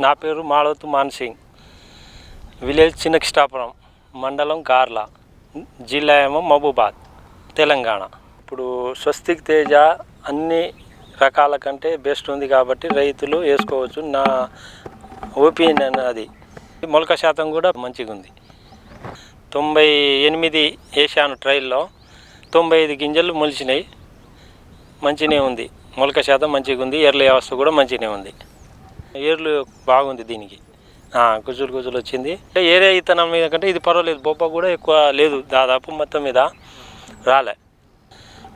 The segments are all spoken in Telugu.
నా పేరు మాళవతు మాన్సింగ్ విలేజ్ చిన్నకిష్టాపురం మండలం గార్లా జిల్లా ఏమో మహబూబాద్ తెలంగాణ. ఇప్పుడు స్వస్తిక్ తేజ అన్ని రకాల కంటే బెస్ట్ ఉంది కాబట్టి రైతులు వేసుకోవచ్చు. నా ఒపీనియన్ అది. మొలక శాతం కూడా మంచిగా ఉంది. తొంభై ఎనిమిది వేసాను ట్రైల్లో తొంభై ఐదు గింజలు మొలిచినాయి. మంచినే ఉంది. మొలక శాతం మంచిగా ఉంది. ఎర్ల వ్యవస్థ కూడా మంచినే ఉంది. ఏర్లు బాగుంది దీనికి. గుజులు గుజులు వచ్చింది. ఏరే ఇతనం మీద కంటే ఇది పర్వాలేదు బొబ్బ కూడా ఎక్కువ లేదు దాదాపు మొత్తం మీద. రాలే.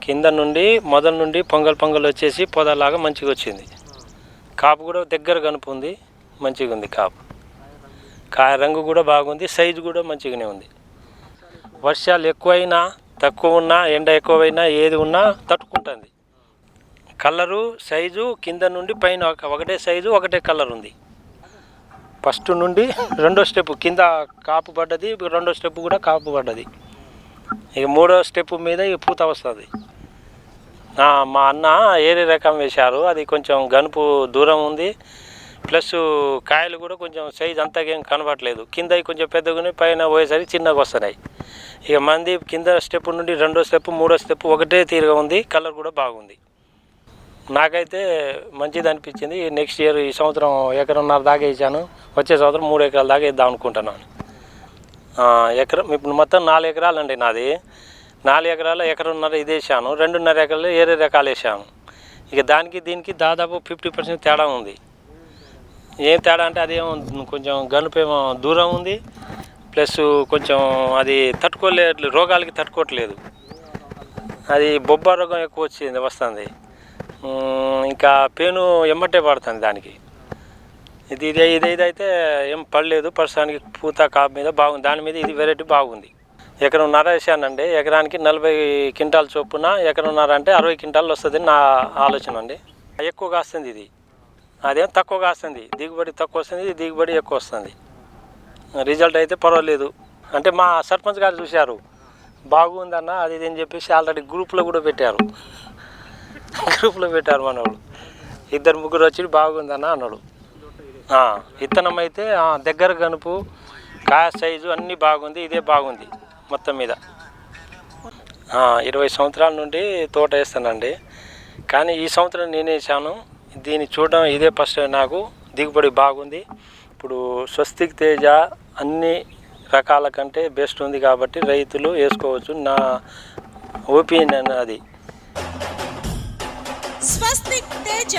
కింద నుండి మొదల నుండి పొంగల్ పొంగల్ వచ్చేసి పొదలాగా మంచిగా వచ్చింది. కాపు కూడా దగ్గర కనుపు ఉంది మంచిగా ఉంది కాపు. కాయ రంగు కూడా బాగుంది సైజు కూడా మంచిగానే ఉంది. వర్షాలు ఎక్కువైనా తక్కువ ఉన్నా ఎండ ఎక్కువైనా ఏది ఉన్నా తట్టుకుంటాను కలరు సైజు కింద నుండి పైన ఒక- ఒకటే సైజు ఒకటే కలర్ ఉంది. ఫస్ట్ నుండి రెండో స్టెప్ కింద కాపు పడ్డది రెండో స్టెప్ కూడా కాపు పడ్డది. ఇక మూడో స్టెప్ మీద ఇక పూత వస్తుంది. మా అన్న ఏరే రకం వేశారు. అది కొంచెం గనుపు దూరం ఉంది. ప్లస్ కాయలు కూడా కొంచెం సైజ్ అంతగా కనబడలేదు. కనబడట్లేదు కింద కొంచెం పెద్దగానే పైన పోయేసరికి చిన్నగా వస్తున్నాయి. ఇక మంది కింద స్టెప్ నుండి రెండో స్టెప్ మూడో స్టెప్ ఒకటే తీరుగా ఉంది. కలర్ కూడా బాగుంది. నాకైతే మంచిది అనిపించింది. నెక్స్ట్ ఇయర్ ఈ సంవత్సరం ఎకరన్నర దాకా వేసాను వచ్చే సంవత్సరం మూడు ఎకరాల దాకా వేద్దాం అనుకుంటున్నాను ఎకరం ఇప్పుడు మొత్తం నాలుగు ఎకరాలు అండి నాది. నాలుగు ఎకరాలు ఎకరన్నర ఇది వేసాను రెండున్నర ఎకరాలు ఏరే రకాలు వేసాను ఇక దానికి దీనికి దాదాపు ఫిఫ్టీ పర్సెంట్ తేడా ఉంది. ఏం తేడా అంటే అదేమో కొంచెం గనుపేమో దూరం ఉంది. ప్లస్ కొంచెం అది తట్టుకోలే రోగాలకి తట్టుకోవట్లేదు. అది బొబ్బ రోగం ఎక్కువ వచ్చింది వస్తుంది. ఇంకా పేను ఎమ్మటే పడుతుంది దానికి. ఇది ఇది ఇది అయితే ఏం పడలేదు. ప్రస్తుతానికి పూత కాపు మీద బాగుంది. దాని మీద ఇది వెరైటీ బాగుంది. ఎకరంన్నర వేసానండి ఎకరానికి నలభై క్వింటాల్ చొప్పున ఎకరంన్నర అంటే అరవై క్వింటాలు వస్తుంది నా ఆలోచన అండి. ఎక్కువ కాస్తుంది ఇది. అదేం తక్కువ కాస్తుంది. దిగుబడి తక్కువ వస్తుంది. ఇది దిగుబడి ఎక్కువ వస్తుంది. రిజల్ట్ అయితే పర్వాలేదు. అంటే మా సర్పంచ్ గారు చూశారు. బాగుందన్న అది ఇది అని చెప్పేసి ఆల్రెడీ గ్రూప్లో కూడా పెట్టారు. గ్రూప్లో పెట్టారు మనోడు ఇద్దరు ముగ్గురు వచ్చి బాగుందన్న అన్నాడు. విత్తనం అయితే దగ్గర కనుపు కాయ సైజు అన్నీ బాగుంది ఇదే బాగుంది మొత్తం మీద. ఇరవై సంవత్సరాల నుండి తోట వేస్తానండి. కానీ ఈ సంవత్సరం నేనేసాను దీన్ని చూడడం ఇదే ఫస్ట్ నాకు. దిగుబడి బాగుంది. ఇప్పుడు స్వస్తిక్ తేజ అన్ని రకాల కంటే బెస్ట్ ఉంది కాబట్టి రైతులు వేసుకోవచ్చు. నా ఒపీనియన్ అది. స్వస్తిక్ తేజ